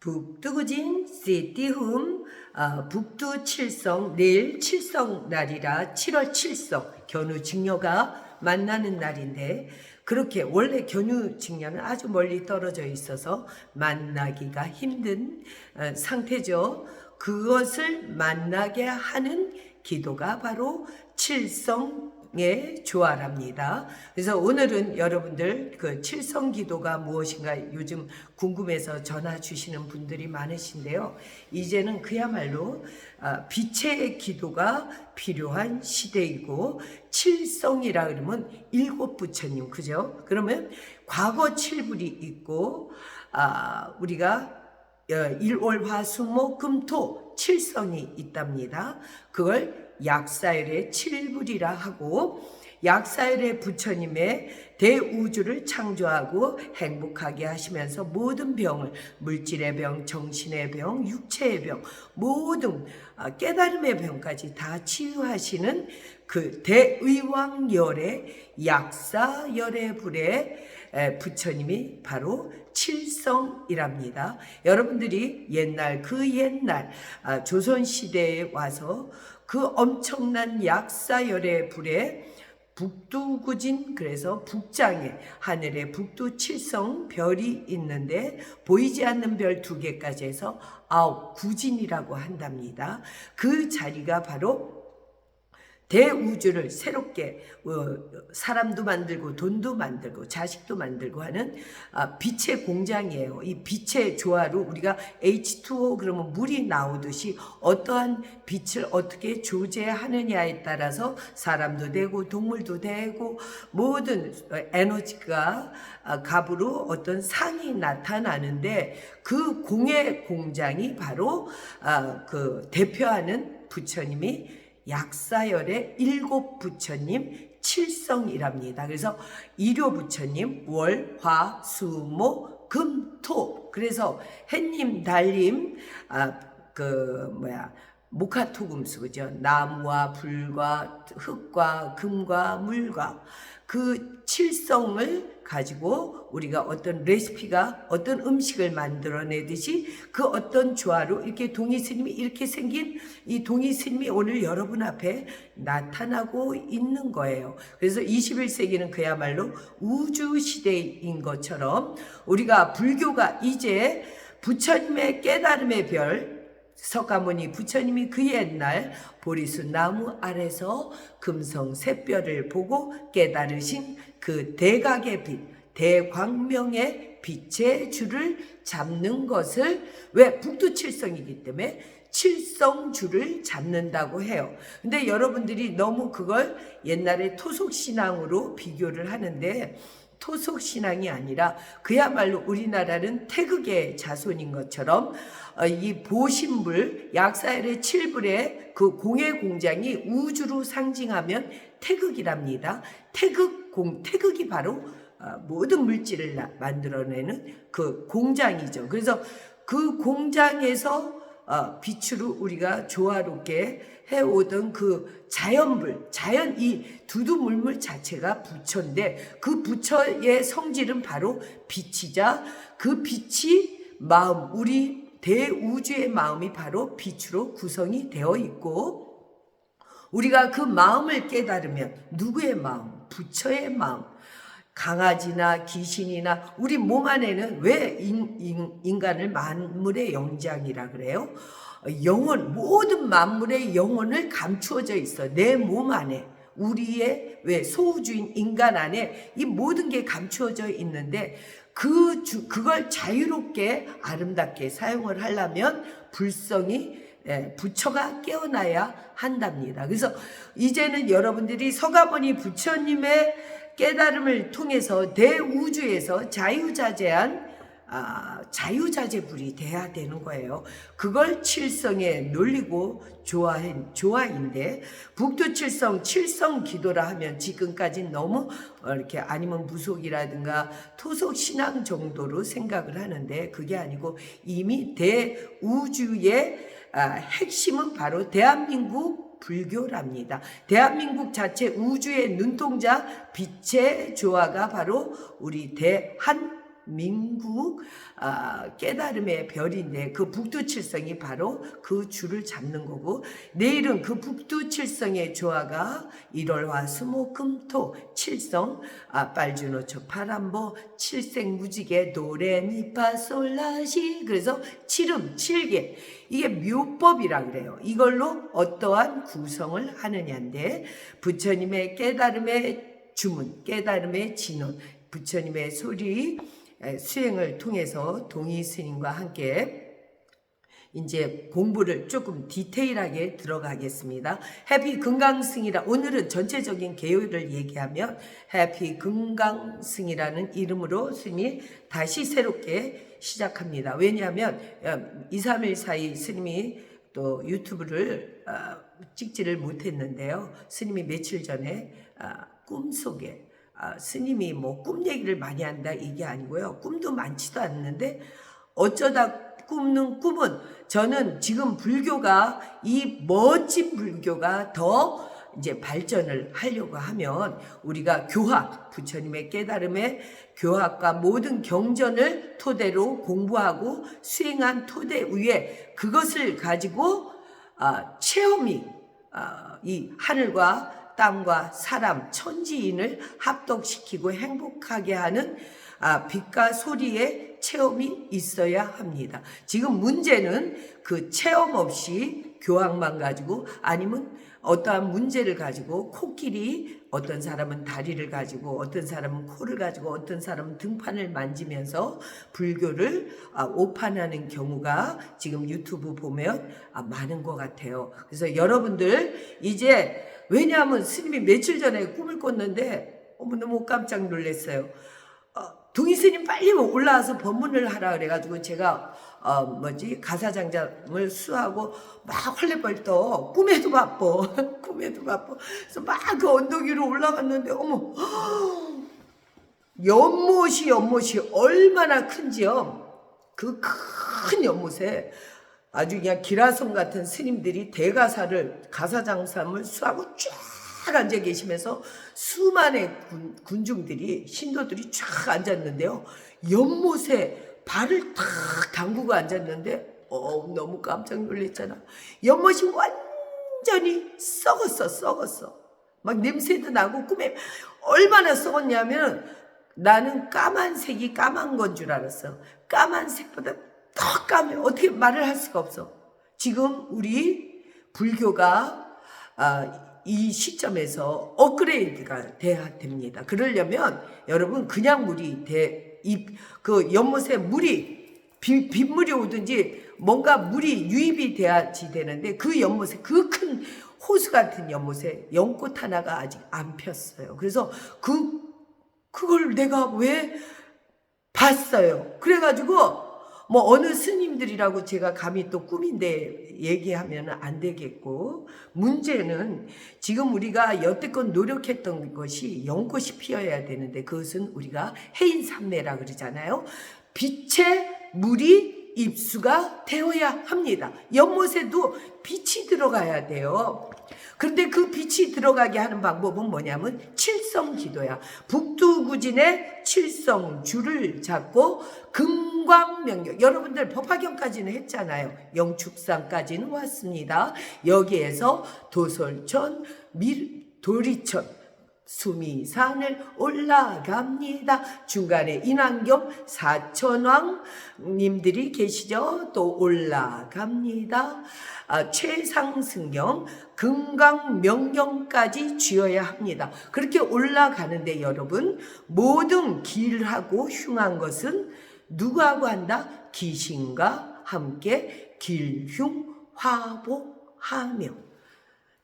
북두구진 시티훔 아, 북두 칠성 내일 칠성 날이라 7월 칠성 견우 직녀가 만나는 날인데 그렇게 원래 견우 직녀는 아주 멀리 떨어져 있어서 만나기가 힘든 어, 상태죠. 그것을 만나게 하는 기도가 바로 칠성 의 조화랍니다. 그래서 오늘은 여러분들 그 칠성 기도가 무엇인가 요즘 궁금해서 전화 주시는 분들이 많으신데요. 이제는 그야말로 아, 빛의 기도가 필요한 시대이고 칠성이라 그러면 일곱 부처님 그죠? 그러면 과거 칠불이 있고 아, 우리가 어, 일월화수목금토 칠성이 있답니다. 그걸 약사일의 칠불이라 하고 약사일의 부처님의 대우주를 창조하고 행복하게 하시면서 모든 병을 물질의 병, 정신의 병, 육체의 병, 모든 아, 깨달음의 병까지 다 치유하시는 그 대의왕열의 약사열의 불의 에, 부처님이 바로 칠성이랍니다. 여러분들이 옛날 그 옛날 아, 조선 시대에 와서 그 엄청난 약사열의 불에 북두구진 그래서 북장에 하늘에 북두 칠성 별이 있는데 보이지 않는 별 두 개까지 해서 아홉 구진이라고 한답니다. 그 자리가 바로 대우주를 새롭게 어, 사람도 만들고 돈도 만들고 자식도 만들고 하는 아, 빛의 공장이에요. 이 빛의 조화로 우리가 H2O 그러면 물이 나오듯이 어떠한 빛을 어떻게 조제하느냐에 따라서 사람도 되고 동물도 되고 모든 에너지가 아, 값으로 어떤 상이 나타나는데 그 공의 공장이 바로 아, 그 대표하는 부처님이 약사열의 일곱 부처님 칠성이랍니다. 그래서 일요 부처님 월, 화, 수, 목, 금, 토. 그래서 햇님, 달님, 아, 그 뭐야 목화토금수 그죠? 나무와 불과 흙과 금과 물과 그 칠성을 가지고 우리가 어떤 레시피가 어떤 음식을 만들어내듯이 그 어떤 조화로 이렇게 동이 스님이 이렇게 생긴 이 동이 스님이 오늘 여러분 앞에 나타나고 있는 거예요. 그래서 21세기는 그야말로 우주 시대인 것처럼 우리가 불교가 이제 부처님의 깨달음의 별 석가모니 부처님이 그 옛날 보리수 나무 아래서 금성 샛별을 보고 깨달으신 그 대각의 빛, 대광명의 빛의 줄을 잡는 것을 왜 북두칠성이기 때문에 칠성줄을 잡는다고 해요. 근데 여러분들이 너무 그걸 옛날에 토속신앙으로 비교를 하는데 토속 신앙이 아니라 그야말로 우리나라는 태극의 자손인 것처럼 어, 이 보신불 약사일의 칠불의 그 공예 공장이 우주로 상징하면 태극이랍니다. 태극 공 태극이 바로 어, 모든 물질을 만들어내는 그 공장이죠. 그래서 그 공장에서 어, 빛으로 우리가 조화롭게 해오던 그 자연불, 자연 이 두두물물 자체가 부처인데 그 부처의 성질은 바로 빛이자 그 빛이 마음, 우리 대우주의 마음이 바로 빛으로 구성이 되어 있고 우리가 그 마음을 깨달으면 누구의 마음? 부처의 마음. 강아지나 귀신이나 우리 몸 안에는 왜 인, 인, 인간을 만물의 영장이라 그래요? 영혼 모든 만물의 영혼을 감추어져 있어 내 몸 안에 우리의 왜 소우주인 인간 안에 이 모든 게 감추어져 있는데 그 주, 그걸 자유롭게 아름답게 사용을 하려면 불성이 예, 부처가 깨어나야 한답니다. 그래서 이제는 여러분들이 서가모니 부처님의 깨달음을 통해서 대우주에서 자유자재한 아, 자유자재불이 돼야 되는 거예요. 그걸 칠성에 놀리고 좋아한 조화인데 북두 칠성 칠성 기도라 하면 지금까지 너무 어, 이렇게 아니면 무속이라든가 토속 신앙 정도로 생각을 하는데 그게 아니고 이미 대우주의 아, 핵심은 바로 대한민국 불교랍니다. 대한민국 자체 우주의 눈동자 빛의 조화가 바로 우리 대한 민국 아, 깨달음의 별인데 그 북두칠성이 바로 그 줄을 잡는 거고 내일은 그 북두칠성의 조화가 1월화 수목금토 칠성 아, 빨주노초 파람보 칠생무지개 도레미파솔라시 그래서 칠음 칠개 이게 묘법이라 그래요. 이걸로 어떠한 구성을 하느냐인데 부처님의 깨달음의 주문, 깨달음의 진원, 부처님의 소리 에, 수행을 통해서 동의 스님과 함께 이제 공부를 조금 디테일하게 들어가겠습니다. 해피 금강승이라 오늘은 전체적인 개요를 얘기하면 해피 금강승이라는 이름으로 스님이 다시 새롭게 시작합니다. 왜냐하면 2, 3일 사이 스님이 또 유튜브를 아, 찍지를 못했는데요. 스님이 며칠 전에 아, 꿈속에 아, 스님이 뭐 꿈 얘기를 많이 한다 이게 아니고요. 꿈도 많지도 않는데 어쩌다 꾸는 꿈은 저는 지금 불교가 이 멋진 불교가 더 이제 발전을 하려고 하면 우리가 교학, 부처님의 깨달음의 교학과 모든 경전을 토대로 공부하고 수행한 토대 위에 그것을 가지고 아, 체험이 아, 이 하늘과 땅과 사람, 천지인을 합독시키고 행복하게 하는 아, 빛과 소리의 체험이 있어야 합니다. 지금 문제는 그 체험 없이 교학만 가지고 아니면 어떠한 문제를 가지고 코끼리 어떤 사람은 다리를 가지고 어떤 사람은 코를 가지고 어떤 사람은 등판을 만지면서 불교를 아, 오판하는 경우가 지금 유튜브 보면 아, 많은 것 같아요. 그래서 여러분들 이제 왜냐하면 스님이 며칠 전에 꿈을 꿨는데 어머 너무 깜짝 놀랐어요. 어, 동희 스님 빨리 올라와서 법문을 하라 그래가지고 제가 어 뭐지 가사장작을 수하고 막 헐레벌떡 꿈에도 바빠. 꿈에도 바빠. 그래서 막 그 언덕 위로 올라갔는데 어머 연못이 연못이 얼마나 큰지요? 그 큰 연못에 아주 그냥 기라성 같은 스님들이 대가사를 가사 장삼을 수하고 쫙 앉아 계시면서 수만의 군, 군중들이 신도들이 쫙 앉았는데요. 연못에 발을 탁 담그고 앉았는데 어 너무 깜짝 놀랐잖아. 연못이 완전히 썩었어 썩었어. 막 냄새도 나고 꿈에 얼마나 썩었냐면 나는 까만색이 까만 건 줄 알았어. 까만색보다 더 까매. 어떻게 말을 할 수가 없어. 지금 우리 불교가 아, 이 시점에서 업그레이드가 돼야 됩니다. 그러려면 여러분 그냥 물이 돼, 이, 그 연못에 물이 비, 빗물이 오든지 뭔가 물이 유입이 돼야지 되는데 그 연못에 그 큰 호수 같은 연못에 연꽃 하나가 아직 안 폈어요. 그래서 그 그걸 내가 왜 봤어요. 그래가지고 뭐 어느 스님들이라고 제가 감히 또 꿈인데 얘기하면 안 되겠고 문제는 지금 우리가 여태껏 노력했던 것이 연꽃이 피어야 되는데 그것은 우리가 해인삼매라 그러잖아요. 빛의 물이 입수가 되어야 합니다. 연못에도 빛이 들어가야 돼요. 그런데 그 빛이 들어가게 하는 방법은 뭐냐면 칠성 기도야. 북두구진의 칠성 줄을 잡고 금광명령. 여러분들 법화경까지는 했잖아요. 영축산까지는 왔습니다. 여기에서 도솔천, 밀, 도리천, 수미산을 올라갑니다. 중간에 인왕겸 사천왕님들이 계시죠? 또 올라갑니다. 아, 최상승경, 금강명경까지 쥐어야 합니다. 그렇게 올라가는데 여러분, 모든 길하고 흉한 것은 누구하고 한다? 귀신과 함께 길흉 화복하며.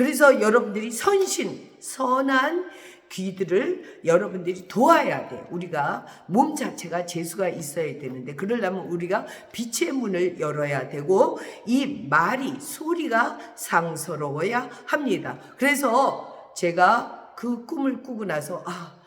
그래서 여러분들이 선신, 선한 귀들을 여러분들이 도와야 돼. 우리가 몸 자체가 재수가 있어야 되는데 그러려면 우리가 빛의 문을 열어야 되고 이 말이 소리가 상서로워야 합니다. 그래서 제가 그 꿈을 꾸고 나서 아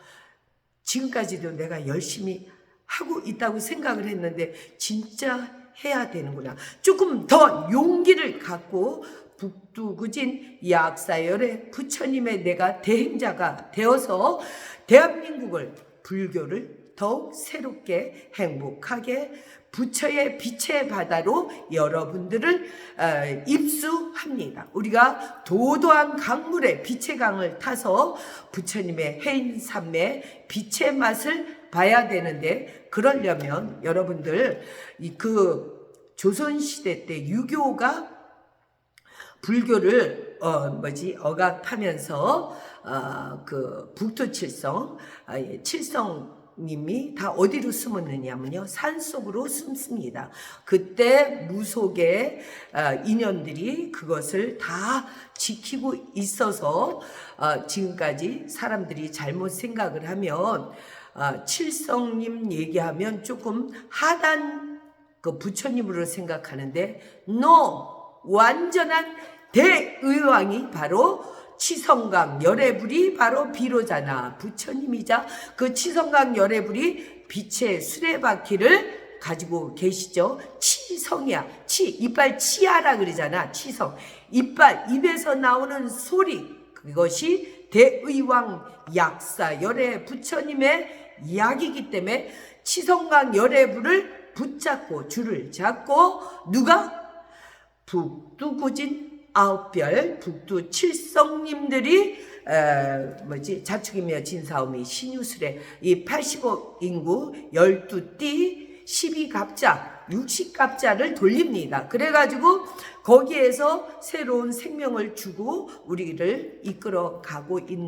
지금까지도 내가 열심히 하고 있다고 생각을 했는데 진짜 해야 되는구나. 조금 더 용기를 갖고 북두구진 약사열의 부처님의 내가 대행자가 되어서 대한민국을 불교를 더욱 새롭게 행복하게 부처의 빛의 바다로 여러분들을 어, 입수합니다. 우리가 도도한 강물에 빛의 강을 타서 부처님의 해인 삼매 빛의 맛을 봐야 되는데 그러려면 여러분들 이그 조선 시대 때 유교가 불교를 어 뭐지 억압하면서 어 그 북두 칠성 아, 예, 칠성 님이 다 어디로 숨었느냐면요 산 속으로 숨습니다. 그때 무속의 어, 인연들이 그것을 다 지키고 있어서 어, 지금까지 사람들이 잘못 생각을 하면 어, 칠성님 얘기하면 조금 하단 그 부처님으로 생각하는데 no 완전한 대의왕이 바로 치성강 열애불이 바로 비로자나 부처님이자 그 치성강 열애불이 빛의 수레바퀴를 가지고 계시죠. 치성이야. 치 이빨 치아라 그러잖아. 치성. 이빨 입에서 나오는 소리 그것이 대의왕 약사 열애 부처님의 약이기 때문에 치성강 열애불을 붙잡고 줄을 잡고 누가 북두고진 아홉별 북두 칠성님들이 에, 뭐지 자축이며 진사오미 신유술에 이 80억 인구 12띠 12갑자 60갑자를 돌립니다. 그래가지고 거기에서 새로운 생명을 주고 우리를 이끌어 가고 있,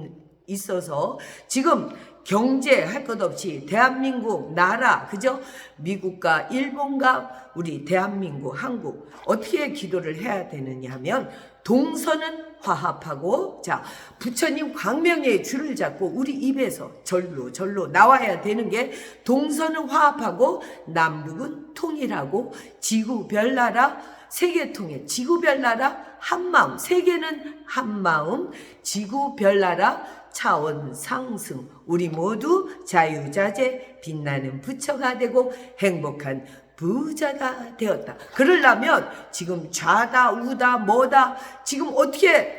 있어서 지금 경제 할 것 없이 대한민국 나라 그죠? 미국과 일본과 우리 대한민국 한국 어떻게 기도를 해야 되느냐 하면 동서는 화합하고 자 부처님 광명의 줄을 잡고 우리 입에서 절로 절로 나와야 되는 게 동서는 화합하고 남북은 통일하고 지구 별 나라 세계 통일 지구 별 나라 한마음 세계는 한마음 지구 별 나라 차원 상승 우리 모두 자유자재 빛나는 부처가 되고 행복한 부자가 되었다. 그러려면 지금 좌다 우다 뭐다 지금 어떻게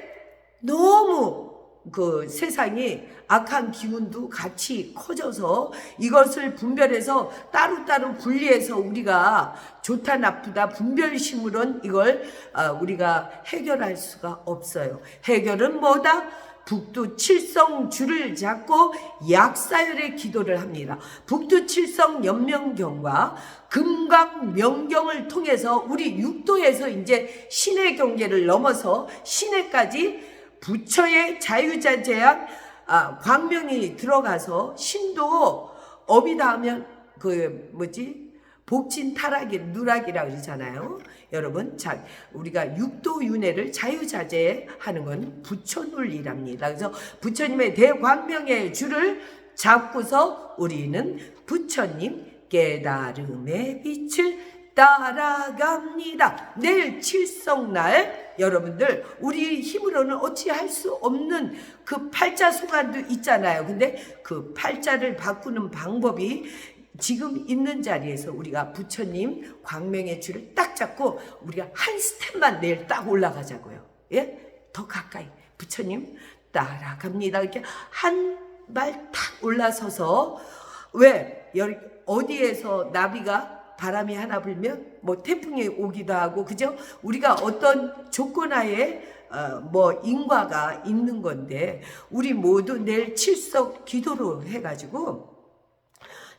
너무 그 세상이 악한 기운도 같이 커져서 이것을 분별해서 따로따로 분리해서 우리가 좋다 나쁘다 분별심으론 이걸 어, 우리가 해결할 수가 없어요. 해결은 뭐다? 북두 칠성 줄을 잡고 약사열의 기도를 합니다. 북두 칠성 연명경과 금강 명경을 통해서 우리 육도에서 이제 신의 경계를 넘어서 신에까지 부처의 자유자재한 아, 광명이 들어가서 신도 업이다 하면 그 뭐지 복진 타락이 누락이라 그러잖아요. 여러분, 자, 우리가 육도 윤회를 자유자재하는 건 부처 논리랍니다. 그래서 부처님의 대광명의 줄을 잡고서 우리는 부처님 깨달음의 빛을 따라갑니다. 내일 칠성날 여러분들 우리 힘으로는 어찌할 수 없는 그 팔자 소관도 있잖아요. 근데 그 팔자를 바꾸는 방법이 지금 있는 자리에서 우리가 부처님 광명의 줄을 딱 잡고 우리가 한 스텝만 내일 딱 올라가자고요. 예? 더 가까이 부처님 따라갑니다. 이렇게 한 발 탁 올라서서 왜 어디에서 나비가 바람이 하나 불면 뭐 태풍이 오기도 하고 그죠? 우리가 어떤 조건 하에 어, 뭐 인과가 있는 건데 우리 모두 내일 칠석 기도로 해가지고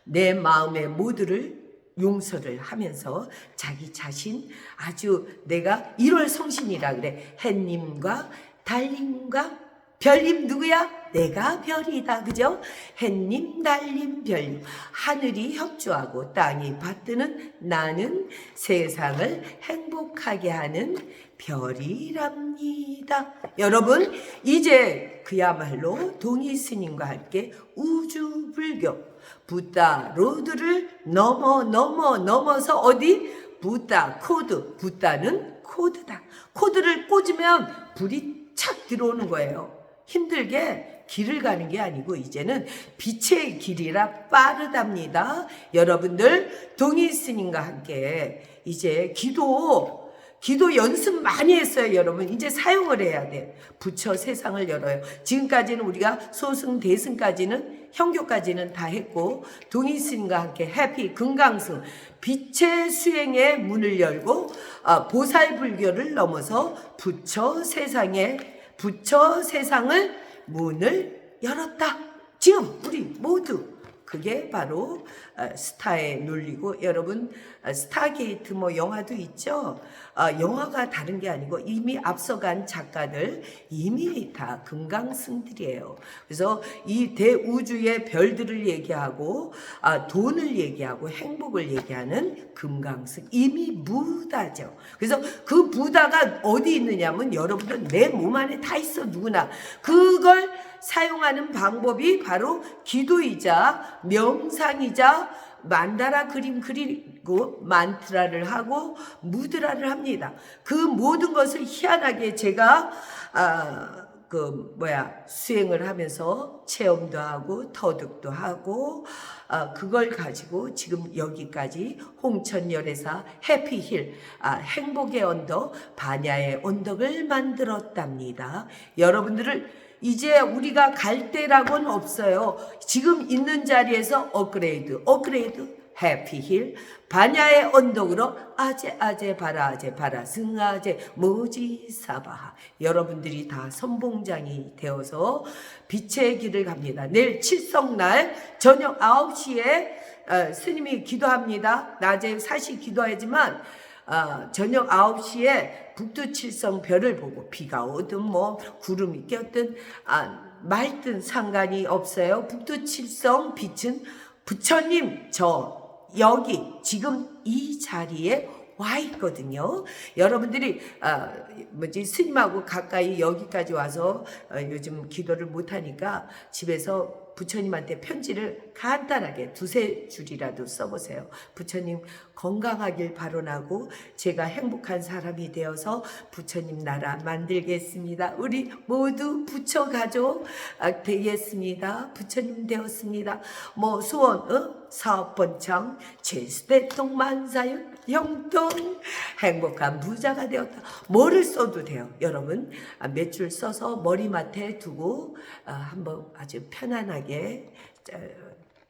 내 마음의 모두를 용서를 하면서 자기 자신 아주 내가 1월 성신이라 그래 햇님과 달님과 별님 누구야? 내가 별이다. 그죠? 햇님, 달님, 별님. 하늘이 협조하고 땅이 받드는 나는 세상을 행복하게 하는 별이랍니다. 여러분, 이제 그야말로 동희 스님과 함께 우주 불교 부다 로드를 넘어 넘어 넘어서 어디 부다 코드 부다는 코드다. 코드를 꽂으면 불이 착 들어오는 거예요. 힘들게 길을 가는 게 아니고 이제는 빛의 길이라 빠르답니다. 여러분들 동의 스님과 함께 이제 기도 기도 연습 많이 했어요, 여러분. 이제 사용을 해야 돼. 부처 세상을 열어요. 지금까지는 우리가 소승, 대승까지는, 형교까지는 다 했고, 동의스님과 함께 해피, 금강승, 빛의 수행의 문을 열고, 아, 보살 불교를 넘어서 부처 세상에, 부처 세상을 문을 열었다. 지금 우리 모두 그게 바로 어, 스타에 눌리고 여러분 어, 스타게이트 뭐 영화도 있죠. 어, 영화가 다른 게 아니고 이미 앞서간 작가들 이미 다 금강승들이에요. 그래서 이 대우주의 별들을 얘기하고 아, 돈을 얘기하고 행복을 얘기하는 금강승 이미 부다죠. 그래서 그 부다가 어디 있느냐면 여러분들 내 몸 안에 다 있어 누구나 그걸 사용하는 방법이 바로 기도이자 명상이자 만다라 그림 그리고 만트라를 하고 무드라를 합니다. 그 모든 것을 희한하게 제가 아, 그 뭐야 수행을 하면서 체험도 하고 터득도 하고 아, 그걸 가지고 지금 여기까지 홍천 열애사 해피힐 아, 행복의 언덕 반야의 언덕을 만들었답니다. 여러분들을 이제 우리가 갈 때라고는 없어요. 지금 있는 자리에서 업그레이드, 업그레이드, 해피힐, 반야의 언덕으로 아제 아제 바라 아제 바라 승아제 모지 사바하 여러분들이 다 선봉장이 되어서 빛의 길을 갑니다. 내일 칠성날 저녁 9시에 어, 스님이 기도합니다. 낮에 사실 기도하지만 아, 저녁 9시에 북두칠성 별을 보고 비가 오든 뭐 구름이 꼈든 아, 맑든 상관이 없어요. 북두칠성 빛은 부처님 저 여기 지금 이 자리에 와 있거든요. 여러분들이 아, 뭐지 스님하고 가까이 여기까지 와서 어, 요즘 기도를 못 하니까 집에서 부처님한테 편지를 간단하게 두세 줄이라도 써보세요. 부처님 건강하길 바라고 제가 행복한 사람이 되어서 부처님 나라 만들겠습니다. 우리 모두 부처 가족 아, 되겠습니다. 부처님 되었습니다. 뭐 소원 어? 사업번창 제수대통 만사연 영통 행복한 부자가 되었다. 뭐를 써도 돼요. 여러분 아, 몇줄 써서 머리맡에 두고 아, 한번 아주 편안하게 어,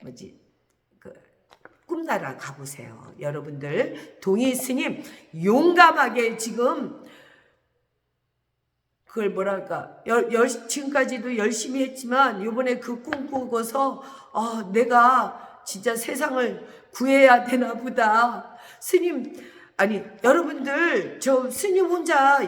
뭐지 그 꿈나라 가보세요. 여러분들 동의 스님 용감하게 지금 그걸 뭐랄까 열, 열, 지금까지도 열심히 했지만 이번에 그 꿈 꾸고서 아, 내가 진짜 세상을 구해야 되나 보다. 스님 아니 여러분들 저 스님 혼자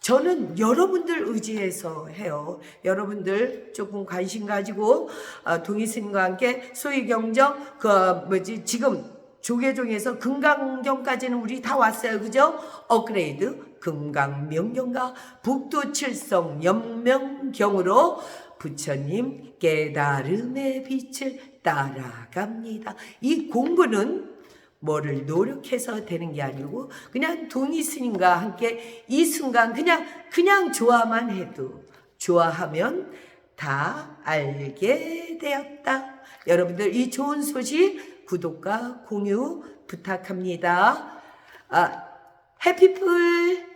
저는 여러분들 의지해서 해요. 여러분들 조금 관심 가지고 아, 동희 스님과 함께 소위 경정 그 뭐지 지금 조계종에서 금강경까지는 우리 다 왔어요. 그죠? 업그레이드 금강명경과 북도칠성 연명경으로 부처님 깨달음의 빛을 따라갑니다. 이 공부는 뭐를 노력해서 되는 게 아니고 그냥 동의 스님과 함께 이 순간 그냥 그냥 좋아만 해도 좋아하면 다 알게 되었다. 여러분들 이 좋은 소식 구독과 공유 부탁합니다. 아, 해피풀